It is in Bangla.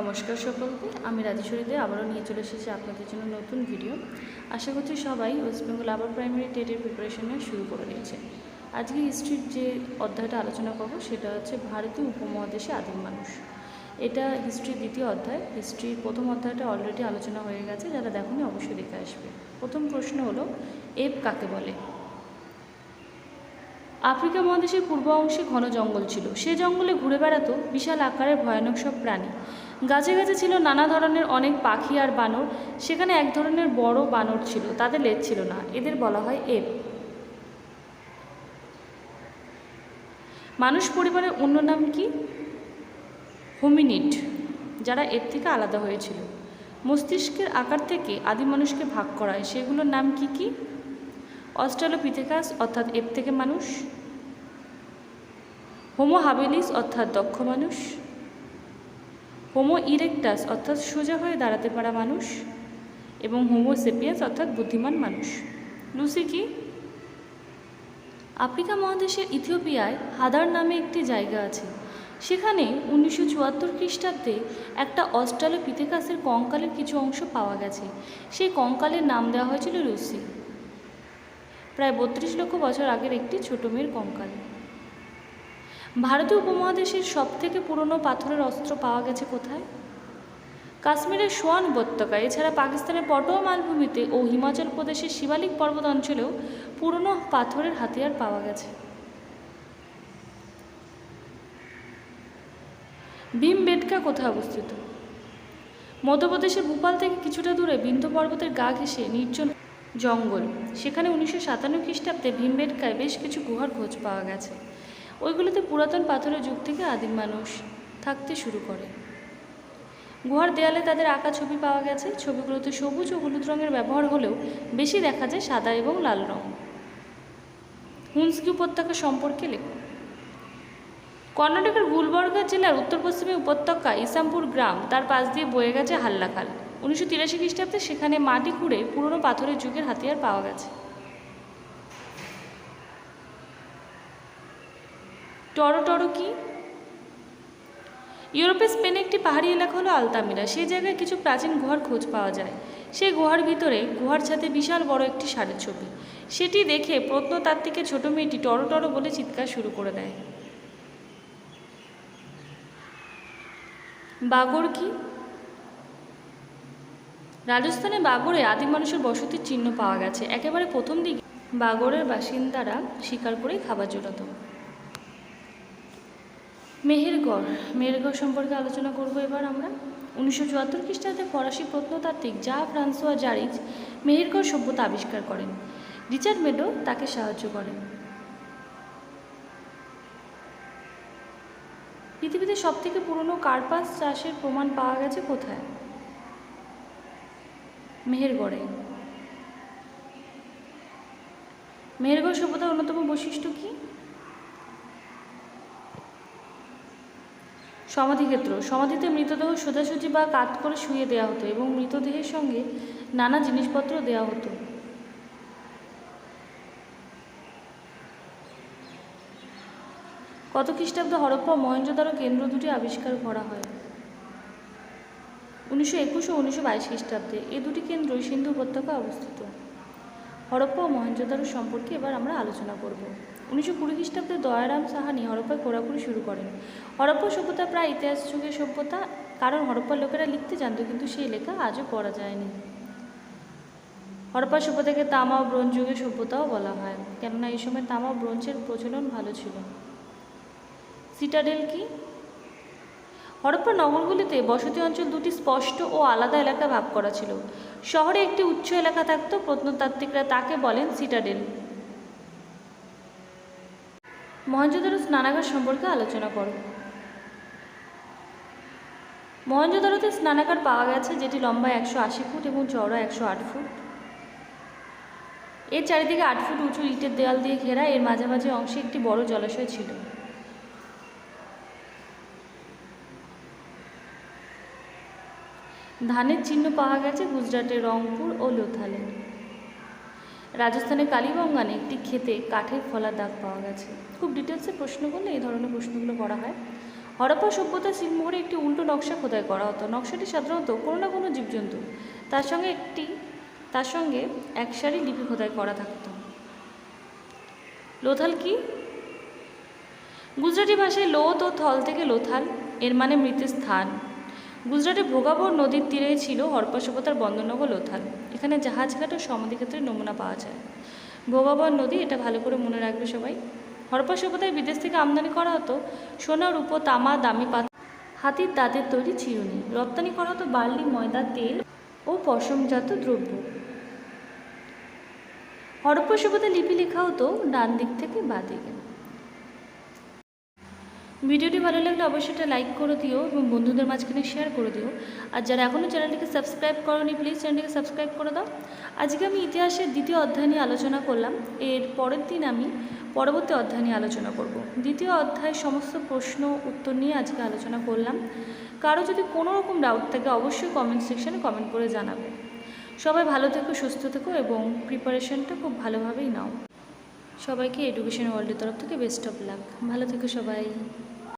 নমস্কার সকলকে, আমি রাজেশ্বরী দে, আবারও নিয়ে চলে এসেছি আপনাদের জন্য নতুন ভিডিও আশা করছি সবাই ওয়েস্ট বেঙ্গল আবার প্রাইমারি টেটের প্রিপারেশনে শুরু করে দিয়েছে। আজকে হিস্ট্রির যে অধ্যায়টা আলোচনা করব, সেটা হচ্ছে ভারতীয় উপমহাদেশে আদিম মানুষ। এটা হিস্ট্রির দ্বিতীয় অধ্যায়। হিস্ট্রির প্রথম অধ্যায়টা অলরেডি আলোচনা হয়ে গেছে, যারা দেখুন অবশ্যই দেখে আসবে। প্রথম প্রশ্ন হলো এপ কাকে বলে? আফ্রিকা মহাদেশের পূর্ব অংশে ঘন জঙ্গল ছিল। সে জঙ্গলে ঘুরে বেড়াতো বিশাল আকারের ভয়ানক সব প্রাণী। গাছে গাছে ছিল নানা ধরনের অনেক পাখি আর বানর। সেখানে এক ধরনের বড় বানর ছিল, তাদের লেজ ছিল না, এদের বলা হয় এপ মানুষ পরিবারের অন্য নাম কি? হোমিনিট যারা এর থেকে আলাদা হয়েছিল। মস্তিষ্কের আকার থেকে আদি মানুষকে ভাগ করা হয়, সেগুলোর নাম কি কি? অস্ট্রালোপিথেকাস, অর্থাৎ এপ থেকে মানুষ। হোমো হাবেলিস, অর্থাৎ দক্ষ মানুষ। হোমো ইরেকটাস অর্থাৎ সোজা হয়ে দাঁড়াতে পারা মানুষ, এবং হোমো সেপিয়াস অর্থাৎ বুদ্ধিমান মানুষ। লুসি কি? আফ্রিকা মহাদেশের ইথিওপিয়ায় হাদার নামে একটি জায়গা আছে। সেখানে উনিশশো চুয়াত্তর খ্রিস্টাব্দে একটা অস্ট্রালোপিথেকাসের কঙ্কালের কিছু অংশ পাওয়া গেছে। সেই কঙ্কালের নাম দেওয়া হয়েছিল লুসি। প্রায় বত্রিশ লক্ষ বছর আগের একটি ছোট মেয়ের কঙ্কাল। ভারতীয় উপমহাদেশের সবথেকে পুরনো পাথরের অস্ত্র পাওয়া গেছে কোথায়? কাশ্মীরের সোয়ান উপত্যকা, এছাড়া পাকিস্তানের পটোয়া মালভূমিতে ও হিমাচল প্রদেশের শিবালিক পর্বত অঞ্চলেও পুরনো পাথরের হাতিয়ার পাওয়া গেছে। ভীমবেটকা কোথায় অবস্থিত? মধ্যপ্রদেশের ভূপাল থেকে কিছুটা দূরে বিন্ধ্য পর্বতের গা ঘেঁষে নির্জন জঙ্গল। সেখানে উনিশশো সাতান্ন খ্রিস্টাব্দে ভীমবেটকায় বেশ কিছু গুহার খোঁজ পাওয়া গেছে। ওইগুলোতে পুরাতন পাথরের যুগ থেকে আদিম মানুষ থাকতে শুরু করে। গুহার দেয়ালে তাদের আঁকা ছবি পাওয়া গেছে। ছবিগুলোতে সবুজ ও হলুদ রঙের ব্যবহার হলেও বেশি দেখা যায় সাদা এবং লাল রং। হুন্সকি উপত্যকা সম্পর্কে লেখো। কর্ণাটকের গুলবর্গা জেলার উত্তর পশ্চিমে উপত্যকা ইসামপুর গ্রাম, তার পাশ দিয়ে বয়ে গেছে হাল্লাখাল। উনিশশো তিরাশি খ্রিস্টাব্দে সেখানে মাটি খুঁড়ে পুরনো পাথরের যুগের হাতিয়ার পাওয়া গেছে। টরো টরো কি? ইউরোপের স্পেনে একটি পাহাড়ি এলাকা হলো আলতামিরা। সেই জায়গায় কিছু প্রাচীন গুহার খোঁজ পাওয়া যায়। সেই গুহার ভিতরে গুহার ছাদে বিশাল বড় একটি ষাঁড়ের ছবি। সেটি দেখে প্রত্নতাত্ত্বিকের ছোট মেয়েটি টরো টরো বলে চিৎকার শুরু করে দেয়। বাগর কি? রাজস্থানে বাগরে আদিম মানুষের বসতির চিহ্ন পাওয়া গেছে। একেবারে প্রথম দিকে বাগরের বাসিন্দারা শিকার করেই খাবার জোটাত। মেহেরগড় মেহেরগড় সম্পর্কে আলোচনা করব এবার আমরা। উনিশশো চুয়াত্তর খ্রিস্টাব্দে ফরাসি প্রত্নতাত্ত্বিক যা ফ্রান্সোয়া জারিজ মেহেরগড় সভ্যতা আবিষ্কার করেন। রিচার্ড মেডো তাকে সাহায্য করেন। পৃথিবীতে সবথেকে পুরনো কার্পাস চাষের প্রমাণ পাওয়া গেছে কোথায়? মেহেরগড়ে। মেহেরগড় সভ্যতার অন্যতম বৈশিষ্ট্য কি? সমাধিক্ষেত্র। সমাধিতে মৃতদেহ সোজাসুজি বা কাত করে শুয়ে দেওয়া হতো এবং মৃতদেহের সঙ্গে নানা জিনিসপত্র দেওয়া হতো। কত খ্রিস্টাব্দে হরপ্পা মহেঞ্জোদারো কেন্দ্র দুটি আবিষ্কার করা হয়। উনিশশো একুশ ও উনিশশো বাইশ খ্রিস্টাব্দে এই দুটি কেন্দ্রই সিন্ধু উপত্যকায় অবস্থিত। হরপ্পা ও মহেঞ্জোদারো সম্পর্কে এবার আমরা আলোচনা করব। উনিশশো কুড়ি খ্রিস্টাব্দে দয়ারাম সাহানি হরপ্পায় ঘোরাঘুরি শুরু করেন। হরপ্পা সভ্যতা প্রায় ইতিহাস যুগের সভ্যতা, কারণ হরপ্পার লোকেরা লিখতে জানতো, কিন্তু সেই লেখা আজও পড়া যায়নি। হরপ্পা সভ্যতাকে তামা ও ব্রোঞ্জ যুগের সভ্যতাও বলা হয়, কেননা এই সময় তামা ব্রোঞ্জের প্রচলন ভালো ছিল। সিটাডেল কি? হরপ্পা নগরগুলিতে বসতি অঞ্চল দুটি স্পষ্ট ও আলাদা এলাকা ভাগ করা ছিল। শহরে একটি উচ্চ এলাকা থাকতো, প্রত্নতাত্ত্বিকরা তাকে বলেন সিটাডেল। মহেঞ্জোদারো স্নানাগার সম্পর্কে আলোচনা করো। মহেঞ্জোদারোতে স্নানাগার পাওয়া গেছে, যেটি লম্বা একশো আশি ফুট এবং চওড়া একশো আট ফুট। এর চারিদিকে আট ফুট উঁচু ইটের দেওয়াল দিয়ে ঘেরা, এর মাঝামাঝি অংশে একটি বড় জলাশয় ছিল। ধানের চিহ্ন পাওয়া গেছে গুজরাটের রংপুর ও লোথালে। রাজস্থানের কালীবঙ্গানে একটি ক্ষেতে কাঠের ফলার দাগ পাওয়া গেছে। খুব ডিটেলসে প্রশ্ন করলে এই ধরনের প্রশ্নগুলো করা হয়। হরপ্পা সভ্যতা সিলমোহরে একটি উল্টো নকশা খোদাই করা হতো। নকশাটি সাধারণত কোনো না কোনো জীবজন্তু তার সঙ্গে একটি, তার সঙ্গে এক সারি লিপি খোদাই করা থাকতো। লোথাল কি? গুজরাটি ভাষায় লোথ ও থল থেকে লোথাল, এর মানে মৃতের স্থান। গুজরাটে ভোগাবর নদীর তীরেই ছিল হরপ্পা সভ্যতার বন্দরনগর লোথাল এখানে জাহাজঘাট ও সমাধিক্ষেত্রের নমুনা পাওয়া যায়। ভোগাবর নদী, এটা ভালো করে মনে রাখবে সবাই। হরপ্পা সভ্যতায় বিদেশ থেকে আমদানি করা হতো সোনা, রূপো, তামা, দামি পাত হাতির দাঁতের তৈরি চিরুনি। রপ্তানি করা হতো বার্লি, ময়দা, তেল ও পশমজাত দ্রব্য। হরপ্পা সভ্যতায় লিপি লেখা হতো ডান দিক থেকে বাঁ দিকে। ভিডিওটি ভালো লাগলে অবশ্যই এটা লাইক করে দিও এবং বন্ধুদের মাঝখানে শেয়ার করে দিও। আর যারা এখনও চ্যানেলটিকে সাবস্ক্রাইব করোনি প্লিজ চ্যানেলটিকে সাবস্ক্রাইব করে দাও। আজকে আমি ইতিহাসের দ্বিতীয় অধ্যায় নিয়ে আলোচনা করলাম। এর পরের দিন আমি পরবর্তী অধ্যায় নিয়ে আলোচনা করব। দ্বিতীয় অধ্যায় সমস্ত প্রশ্ন, উত্তর নিয়ে আজকে আলোচনা করলাম। কারও যদি কোনো রকম ডাউট থাকে, অবশ্যই কমেন্ট সেকশানে কমেন্ট করে জানাবে। সবাই ভালো থেকো, সুস্থ থেকো এবং প্রিপারেশনটা খুব ভালোভাবেই নাও। সবাইকে এডুকেশন ওয়ার্ল্ডের তরফ থেকে বেস্ট অফ লাক ভালো থেকো সবাই।